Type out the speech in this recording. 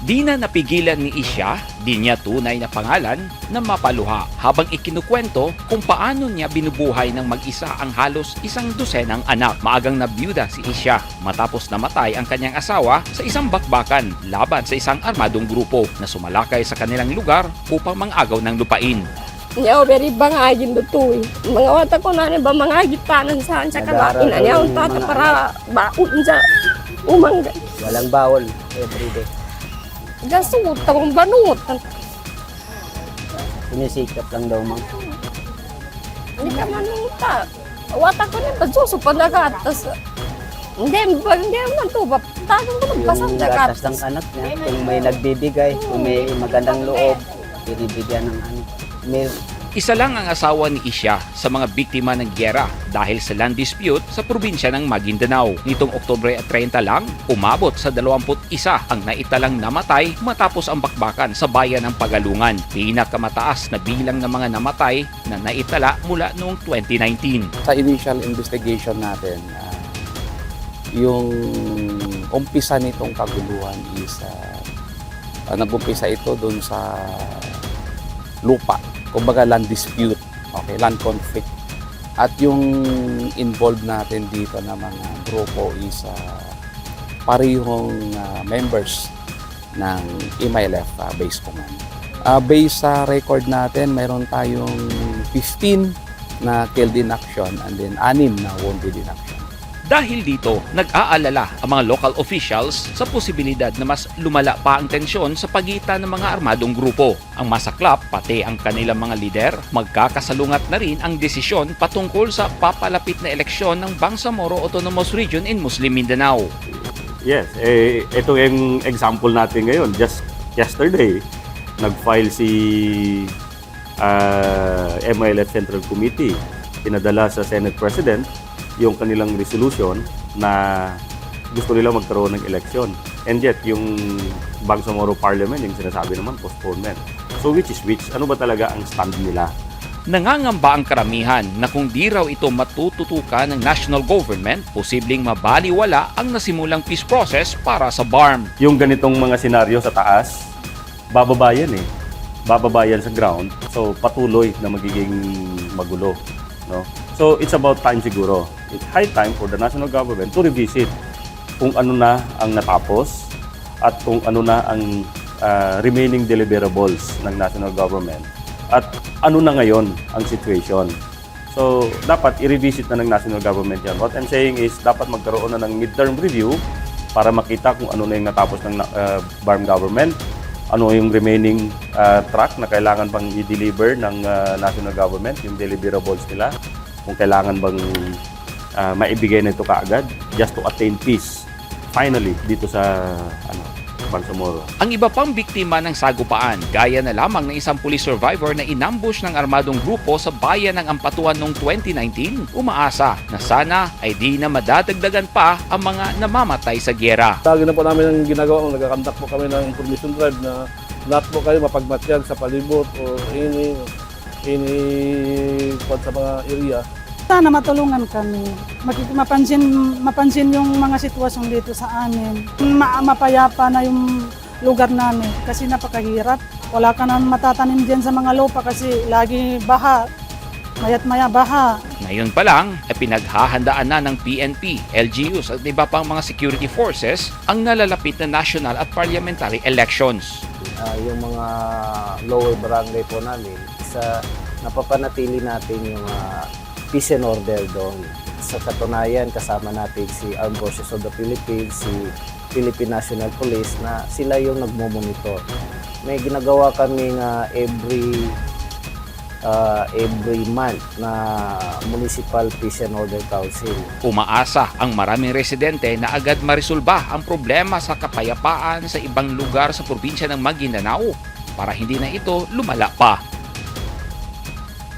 Di na napigilan ni Isha, di niya tunay na pangalan, na mapaluha habang ikinukwento kung paano niya binubuhay ng mag-isa ang halos isang dosenang anak. Maagang nabiyuda si Isha matapos namatay ang kanyang asawa sa isang bakbakan laban sa isang armadong grupo na sumalakay sa kanilang lugar upang mangagaw ng lupain. Niya very bangagin do eh. Mga wata ko na ba mga gitanan sa sa kalain na niya tata para baon sa umangga. Walang bawal everyday. Gasut akong banut. Sinisikap lang daw, ma'am. Hindi ka man ta. Wata ko na bazuso pa nagatas. Hindi, ba, hindi man to. ba- Tanong ko ng basang Yung gatas nagatas. ng anak niya, kung may nagbibigay, kung may magandang loob, binibigyan ng ano, milk. Isa lang ang asawa ni Isha sa mga biktima ng gyera dahil sa land dispute sa probinsya ng Maguindanao. Nitong Oktubre at 30 lang, umabot sa 21 ang naitalang namatay matapos ang bakbakan sa bayan ng Pagalungan. Pinakamataas na bilang ng mga namatay na naitala mula noong 2019. sa initial investigation natin, ah, yung umpisa nitong kaguluhan is uh, nag-umpisa ito doon sa lupa, kumbaga land dispute, okay, land conflict. At yung involved natin dito na mga grupo is ah, parehong ah, members ng MILF uh, base command. Ah, based sa record natin, mayroon tayong 15 na killed in action and then anim na wounded in action. Dahil dito, nag-aalala ang mga local officials sa posibilidad na mas lumala pa ang tensyon sa pagitan ng mga armadong grupo. Ang masaklap, pati ang kanilang mga lider, magkakasalungat na rin ang desisyon patungkol sa papalapit na eleksyon ng Bangsamoro Autonomous Region in Muslim Mindanao. Yes, eh, ito yung example natin ngayon. Just yesterday, nag-file si ah, MILF Central Committee. Pinadala sa Senate President yung kanilang resolution na gusto nila magkaroon ng eleksyon. And yet, yung Bangsamoro Parliament, yung sinasabi naman, postponement. So which is which? Ano ba talaga ang stand nila? Nangangamba ang karamihan na kung di raw ito matututukan ng national government, posibleng mabaliwala ang nasimulang peace process para sa BARM. yung ganitong mga senaryo sa taas, bababa yan eh. Bababa yan sa ground. So, patuloy na magiging magulo. No? So, it's about time siguro. It's high time for the national government to revisit kung ano na ang natapos at kung ano na ang ah, remaining deliverables ng national government at ano na ngayon ang situation. So, dapat i-revisit na ng national government yan. What I'm saying is, dapat magkaroon na ng midterm review para makita kung ano na yung natapos ng uh, BARM government, ano yung remaining uh, track na kailangan pang i-deliver ng uh, national government, yung deliverables nila, kung kailangan bang uh, maibigay na ito kaagad just to attain peace finally dito sa ano, Bangsamoro. Ang iba pang biktima ng sagupaan, gaya na lamang ng isang police survivor na inambush ng armadong grupo sa bayan ng Ampatuan noong 2019, umaasa na sana ay di na madadagdagan pa ang mga namamatay sa gyera. Lagi na po namin ang ginagawa, nagkakandak po kami ng information drive na lahat po kayo mapagmatyan sa palibot o ini ini po sa mga area. Sana matulungan kami. Mapansin, mapansin yung mga sitwasyon dito sa amin. Ma- mapayapa na yung lugar namin kasi napakahirap. Wala ka na matatanim dyan sa mga lupa kasi lagi baha. Mayat maya baha. Ngayon pa lang, ay pinaghahandaan na ng PNP, LGUs at iba pang mga security forces ang nalalapit na national at parliamentary elections. Ah, yung mga lower barangay po namin, sa napapanatili natin yung ah, peace and order doon. Sa katunayan, kasama natin si Armed Forces of the Philippines, si Philippine National Police na sila yung nagmo-monitor. May ginagawa kami nga every ah, every month na Municipal Peace and Order Council. Umaasa ang maraming residente na agad marisolba ang problema sa kapayapaan sa ibang lugar sa probinsya ng Maguindanao para hindi na ito lumala pa.